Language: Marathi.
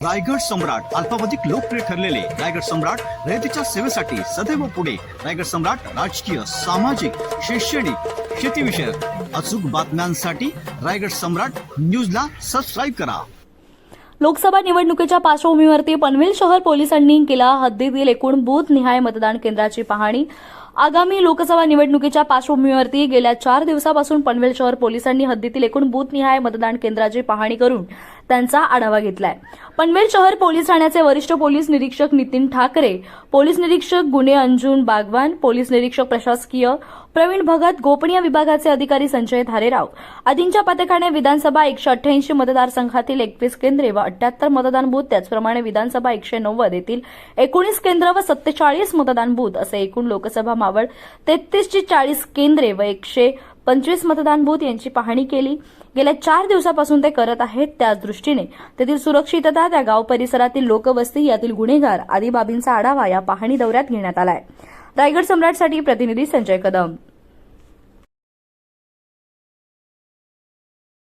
रायगड सम्राट अल्पावधिक लोकप्रिय ठरलेले रायगड सम्राट रयतेच्या सेवेसाठी सदैव पुढे. रायगड सम्राट राजकीय सामाजिक शैक्षणिक शेतीविषयक अचूक बातम्यांसाठी रायगड सम्राट न्यूजला सबस्क्राईब करा. लोकसभा निवडणुकीच्या पार्श्वभूमीवरती पनवेल शहर पोलिसांनी केला हद्दीतील एकूण बूथ निहाय मतदान केंद्राची पाहणी. आगामी लोकसभा निवडणुकीच्या पार्श्वभूमीवरती गेल्या चार दिवसापासून पनवेल शहर पोलिसांनी हद्दीतील एकूण बूथ निहाय मतदान केंद्राची पाहणी करून त्यांचा आढावा घेतलाय. पनवेल शहर पोलीस ठाण्याचे वरिष्ठ पोलीस निरीक्षक नितीन ठाकरे पोलीस निरीक्षक गुन्हे अंजुन बागवान पोलीस निरीक्षक प्रशासकीय प्रवीण भगत गोपनीय विभागाचे अधिकारी संजय धारेराव. आदींच्या पथकाने विधानसभा एकशे अठ्ठ्याऐंशी मतदारसंघातील एकवीस केंद्रे व अठ्याहत्तर मतदान बूथ त्याचप्रमाणे विधानसभा एकशे नव्वद येथील एकोणीस केंद्र व सत्तेचाळीस मतदान बूथ असे एकूण लोकसभा मावळ तेहतीसची चाळीस केंद्रे व एकशे पंचवीस मतदान बूथ यांची पाहणी केली. गेल्या चार दिवसापासून ते करत आहेत त्याच दृष्टीने. तेथील सुरक्षितता त्या गाव परिसरातील लोकवस्ती यातील गुन्हेगार आदी बाबींचा आढावा या पाहणी दौऱ्यात घेण्यात आलाय. रायगड सम्राटसाठी प्रतिनिधी संजय कदम.